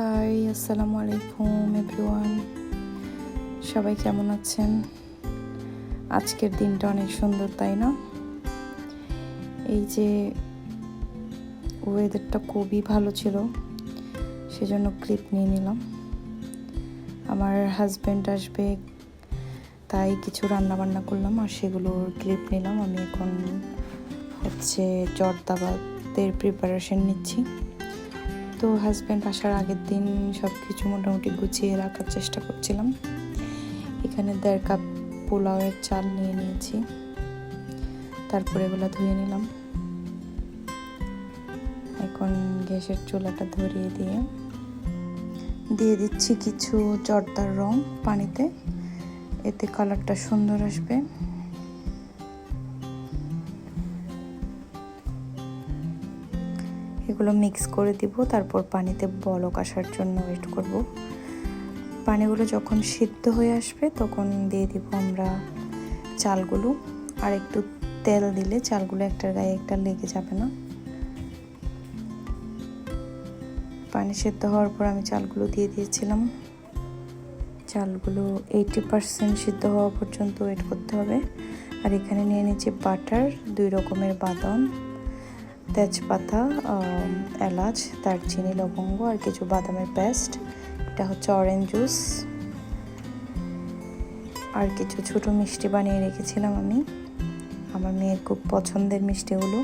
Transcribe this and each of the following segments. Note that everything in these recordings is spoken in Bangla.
হাই, আসসালামু আলাইকুম, এভরিওয়ান। সবাই কেমন আছেন? আজকের দিনটা অনেক সুন্দর, তাই না? এই যে ওয়েদারটা খুবই ভালো ছিল, সেজন্য ক্লিপ নিয়ে নিলাম। আমার হাজব্যান্ড আসবে, তাই কিছু রান্না বান্না করলাম আর সেগুলোর ক্লিপ নিলাম। আমি এখন হচ্ছে জর্দাবাদের প্রিপারেশন নিচ্ছি। তো হাজব্যান্ড আসার আগের দিন সব কিছু মোটামুটি গুছিয়ে রাখার চেষ্টা করছিলাম। এখানে দেড় কাপ পোলাওয়ের চাল নিয়ে নিয়েছি। তারপরে এগুলো ধুয়ে নিলাম। এখন গ্যাসের চুলাটা ধরিয়ে দিয়ে দিয়ে দিচ্ছি কিছু জর্দার রং পানিতে। এতে কালারটা সুন্দর আসবে। এগুলো মিক্স করে দিব, তারপর পানিতে বলক আসার জন্য ওয়েট করব। পানিগুলো যখন সিদ্ধ হয়ে আসবে তখন দিয়ে দিব আমরা চালগুলো। আর একটু তেল দিলে চালগুলো একটার গায়ে একটা লেগে যাবে না। পানি সেদ্ধ হওয়ার পর আমি চালগুলো দিয়ে দিয়েছিলাম। চালগুলো এইটি পারসেন্ট সিদ্ধ হওয়া পর্যন্ত ওয়েট করতে হবে। আর এখানে নিয়ে নিচ্ছি বাটার দুই রকমের বাদাম। তেজপাতা এলাচ, দারচিনি, লবঙ্গ আর কিছু বাদামের পেস্ট। এটা হচ্ছে অরেঞ্জ জুস আর কিছু ছোট মিষ্টি বানিয়ে রেখেছিলাম আমি। আমার মেয়ের খুব পছন্দের মিষ্টিগুলো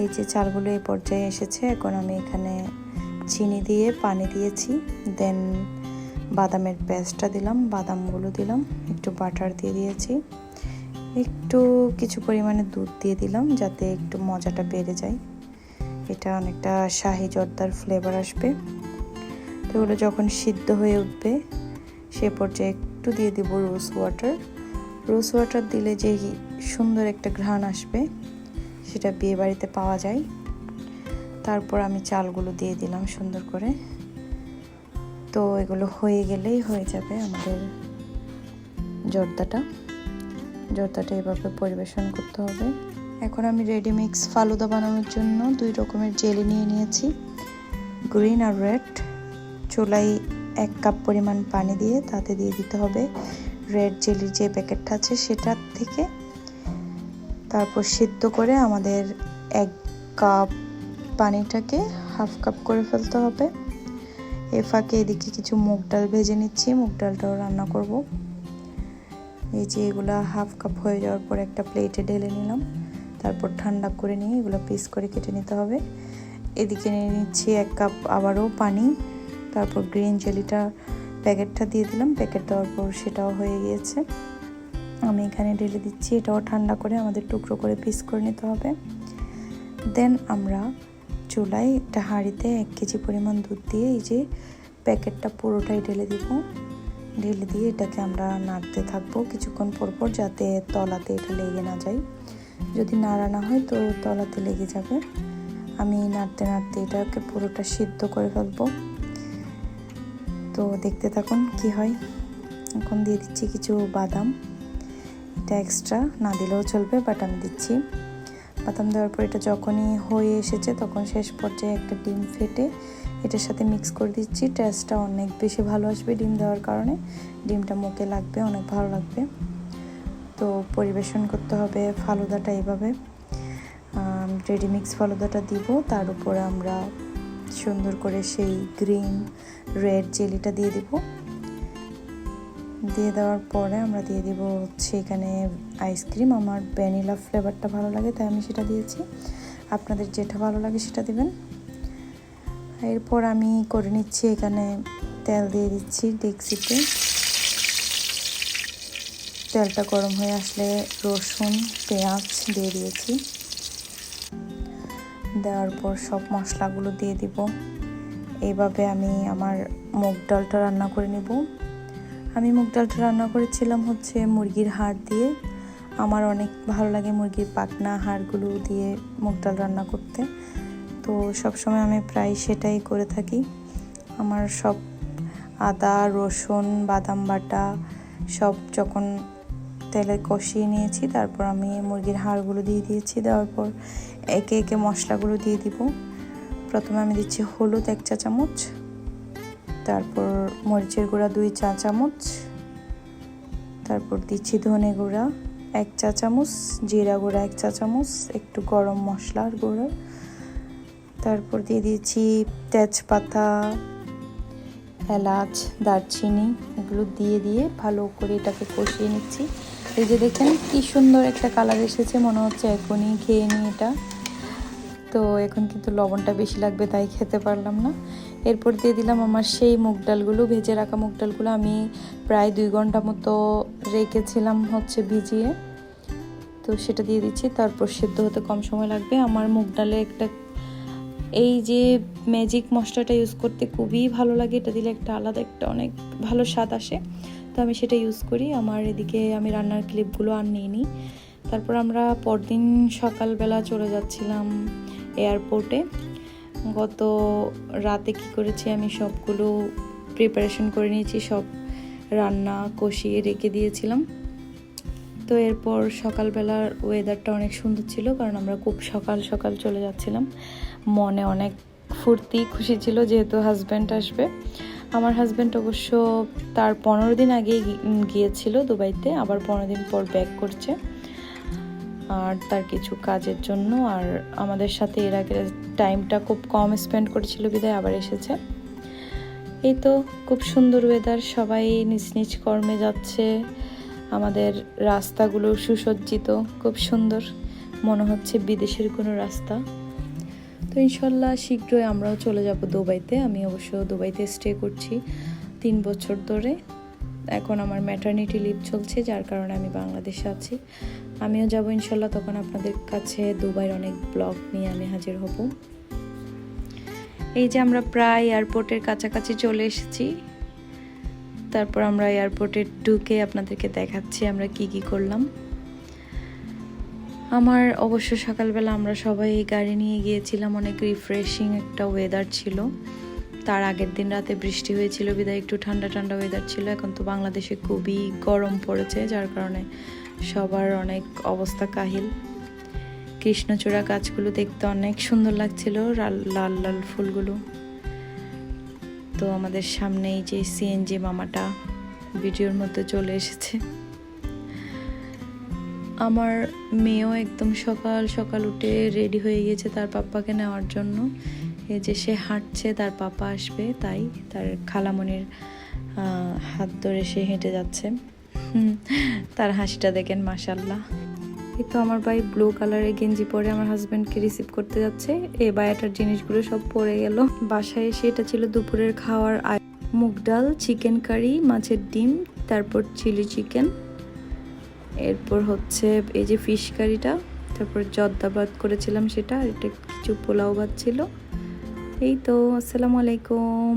এই যে চালগুলো এই পর্যায়ে এসেছে, এখন আমি এখানে চিনি দিয়ে, পানি দিয়েছি। দেন বাদামের পেস্টটা দিলাম, বাদামগুলো দিলাম, একটু বাটার দিয়ে দিয়েছি। একটু কিছু পরিমাণে দুধ দিয়ে দিলাম যাতে একটু মজাটা বেড়ে যায়। এটা অনেকটা শাহি জর্দার ফ্লেভার আসবে। তো এগুলো যখন সিদ্ধ হয়ে উঠবে, সে পর্যায়ে একটু দিয়ে দিব রোজ ওয়াটার রোজ ওয়াটার দিলে যে সুন্দর একটা ঘ্রাণ আসবে, সেটা বিয়ে বাড়িতে পাওয়া যায়। তারপর আমি চালগুলো দিয়ে দিলাম সুন্দর করে। তো এগুলো হয়ে গেলেই হয়ে যাবে আমাদের জর্দাটা। জর্দাটা এভাবে পরিবেশন করতে হবে। এখন আমি রেডি মিক্স ফালুদা বানানোর জন্য দুই রকমের জেলি নিয়ে নিয়েছি। গ্রিন আর রেড চুলাই এক কাপ পরিমাণ পানি দিয়ে তাতে দিয়ে দিতে হবে রেড জেলির যে প্যাকেটটা আছে সেটার থেকে। তারপর সিদ্ধ করে আমাদের এক কাপ পানিটাকে হাফ কাপ করে ফেলতে হবে। এ ফাঁকে এদিকে কিছু মুগ ডাল ভেজে নিচ্ছি, মুগ ডালটাও রান্না করব। এই যে এগুলো হাফ কাপ হয়ে যাওয়ার পর একটা প্লেটে ঢেলে নিলাম। তারপর ঠান্ডা করে নিয়ে এগুলো পিস করে কেটে নিতে হবে। এদিকে নিয়ে নিচ্ছি এক কাপ আবারও পানি। তারপর গ্রিন জেলিটা প্যাকেটটা দিয়ে দিলাম। প্যাকেট দেওয়ার পর সেটাও হয়ে গিয়েছে। আমি এখানে ঢেলে দিচ্ছি। এটাও ঠান্ডা করে আমাদের টুকরো করে পিস করে নিতে হবে। দেন আমরা চুলায় একটা হাঁড়িতে এক কেজি পরিমাণ দুধ দিয়ে এই যে প্যাকেটটা পুরোটাই ঢেলে দিব। ঢেলে দিয়ে এটাকে আমরা নাড়তে থাকব কিছুক্ষণ পরপর যাতে তলাতে এটা লেগে না যায়। যদি নাড়া না হয় তো তলাতে লেগে যাবে। আমি নাড়তে নাড়তে এটাকে পুরোটা সিদ্ধ করে ফেলব। তো দেখতে থাকুন কি হয়। এখন দিয়ে দিচ্ছি কিছু বাদাম। এটা এক্সট্রা না দিলেও চলবে বাট আমি দিচ্ছি। বাদাম দেওয়ার পর এটা যখনই হয়ে এসেছে তখন শেষ পর্যায়ে একটা ডিম ফেটে এটার সাথে মিক্স করে দিচ্ছি। টেস্টটা অনেক বেশি ভালো আসবে ডিম দেওয়ার কারণে। ডিমটা মুখে লাগবে, অনেক ভালো লাগবে। তো পরিবেশন করতে হবে ফালুদাটা এইভাবে রেডি মিক্স ফালুদাটা দিব। তার উপরে আমরা সুন্দর করে সেই গ্রিন রেড জেলিটা দিয়ে দিব। দিয়ে দেওয়ার পরে আমরা দিয়ে দিব হচ্ছে এখানে আইসক্রিম আমার ভ্যানিলা ফ্লেভারটা ভালো লাগে, তাই আমি সেটা দিয়েছি। আপনাদের যেটা ভালো লাগে সেটা দিবেন। এরপর আমি করে নিচ্ছি এখানে তেল দিয়ে দিচ্ছি ডেক্সিতে। তেলটা গরম হয়ে আসলে রসুন, পেঁয়াজ দিয়ে দিয়েছি। দেওয়ার পর সব মশলাগুলো দিয়ে দিব। এইভাবে আমি আমার মুগ ডালটা রান্না করে নেব। আমি মুগ ডালটা রান্না করেছিলাম হচ্ছে মুরগির হাড় দিয়ে। আমার অনেক ভালো লাগে মুরগির পাকনা হাড়গুলো দিয়ে মুগ ডাল রান্না করতে। তো সবসময় আমি প্রায় সেটাই করে থাকি। আমার সব আদা, রসুন, বাদাম বাটা সব যখন তেলে কষিয়ে নিয়েছি, তারপর আমি মুরগির হাড়গুলো দিয়ে দিয়েছি দেওয়ার পর একে একে মশলাগুলো দিয়ে দিব। প্রথমে আমি দিচ্ছি হলুদ এক চা চামচ, তারপর মরিচের গুঁড়া দুই চা চামচ, তারপর দিচ্ছি ধনে গুঁড়া এক চা চামচ, জিরা গুঁড়া এক চা চামচ, একটু গরম মশলার গুঁড়ো তারপর দিয়ে দিয়েছি তেজপাতা, এলাচ, দারচিনি, এগুলো দিয়ে দিয়ে ভালো করে এটাকে কষিয়ে নিচ্ছি। এই যে দেখেন কি সুন্দর একটা কালার এসেছে, মনে হচ্ছে এখনই খেয়ে নিই এটা। তো এখন কিন্তু লবণটা বেশি লাগবে, তাই খেতে পারলাম না। এরপর দিয়ে দিলাম আমার সেই মুগ ডালগুলো, ভেজে রাখা মুগ ডালগুলো আমি প্রায় দুই ঘণ্টা মতো রেখেছিলাম হচ্ছে ভিজিয়ে। তো সেটা দিয়ে দিচ্ছি, তারপর সেদ্ধ হতে কম সময় লাগবে। আমার মুগ ডালে একটা এই যে ম্যাজিক মশলাটা ইউজ করতে খুবই ভালো লাগে, এটা দিলে একটা আলাদা একটা অনেক ভালো স্বাদ আসে। তো আমি সেটা ইউজ করি। আমার এদিকে আমি রান্নার ক্লিপগুলো আর নিই তারপর আমরা পরদিন সকালবেলা চলে যাচ্ছিলাম এয়ারপোর্টে গত রাতে কি করেছি, আমি সবগুলো প্রিপারেশন করে নিয়েছি, সব রান্না কষিয়ে রেখে দিয়েছিলাম। তো এরপর সকালবেলার ওয়েদারটা অনেক সুন্দর ছিল, কারণ আমরা খুব সকাল সকাল চলে যাচ্ছিলাম। মনে অনেক ফুর্তি, খুশি ছিল যেহেতু হাজব্যান্ড আসবে। আমার হাজব্যান্ড অবশ্য তার পনেরো দিন আগেই গিয়েছিল দুবাইতে, আবার পনেরো দিন পর ব্যাক করছে। আর তার কিছু কাজের জন্য, আর আমাদের সাথে এর আগে টাইমটা খুব কম স্পেন্ড করেছিল বিদায়, আবার এসেছে। এই তো, খুব সুন্দর ওয়েদার সবাই নিজ নিজ কর্মে যাচ্ছে। আমাদের রাস্তাগুলো সুসজ্জিত, খুব সুন্দর। মনে হচ্ছে বিদেশের কোনো রাস্তা। তো ইনশাল্লাহ শীঘ্রই আমরাও চলে যাব দুবাইতে। আমি অবশ্য দুবাইতে স্টে করছি তিন বছর ধরে। এখন আমার ম্যাটার্নিটি লিভ চলছে, যার কারণে আমি বাংলাদেশে আছি। আমিও যাব ইনশাল্লাহ, তখন আপনাদের কাছে দুবাইয়ের অনেক ব্লগ নিয়ে আমি হাজির হব। এই যে আমরা প্রায় এয়ারপোর্টের কাছাকাছি চলে এসেছি। তারপর আমরা এয়ারপোর্টে ঢুকে আপনাদেরকে দেখাচ্ছি আমরা কি কি করলাম। আমার অবশ্য সকালবেলা আমরা সবাই গাড়ি নিয়ে গিয়েছিলাম, অনেক রিফ্রেশিং একটা ওয়েদার ছিল। তার আগের দিন রাতে বৃষ্টি হয়েছিল, বিদায় একটু ঠান্ডা ঠান্ডা ওয়েদার ছিল। এখন তো বাংলাদেশে খুবই গরম পড়েছে, যার কারণে সবার অনেক অবস্থা কাহিল। কৃষ্ণচূড়া গাছগুলো দেখতে অনেক সুন্দর লাগছিল লাল লাল ফুলগুলো। তো আমাদের সামনেই যে সিএনজি মামাটা ভিডিওর মধ্যে চলে এসেছে। আমার মেয়েও একদম সকাল সকাল উঠে রেডি হয়ে গিয়েছে তার পাপ্পাকে নেওয়ার জন্য। এই যে সে হাঁটছে, তার পাপা আসবে, তাই তার খালামনির হাত ধরে সে হেঁটে যাচ্ছে। তার হাসিটা দেখেন মাসাল্লাহ তো আমার ভাই ব্লু কালারের গেঞ্জি পরে আমার হাজব্যান্ডকে রিসিভ করতে যাচ্ছে। এই বায়াটার জিনিসগুলো সব পরে গেল। বাসায় এসে এটা ছিল দুপুরের খাওয়ার মুগ ডাল চিকেন কারি মাছের ডিম, তারপর চিলি চিকেন এরপর হচ্ছে এই যে ফিশ কারিটা তারপর জর্দা ভাত করেছিলাম সেটা, আর এটা কিছু পোলাও ভাত ছিল। এই তো, আসসালামু আলাইকুম।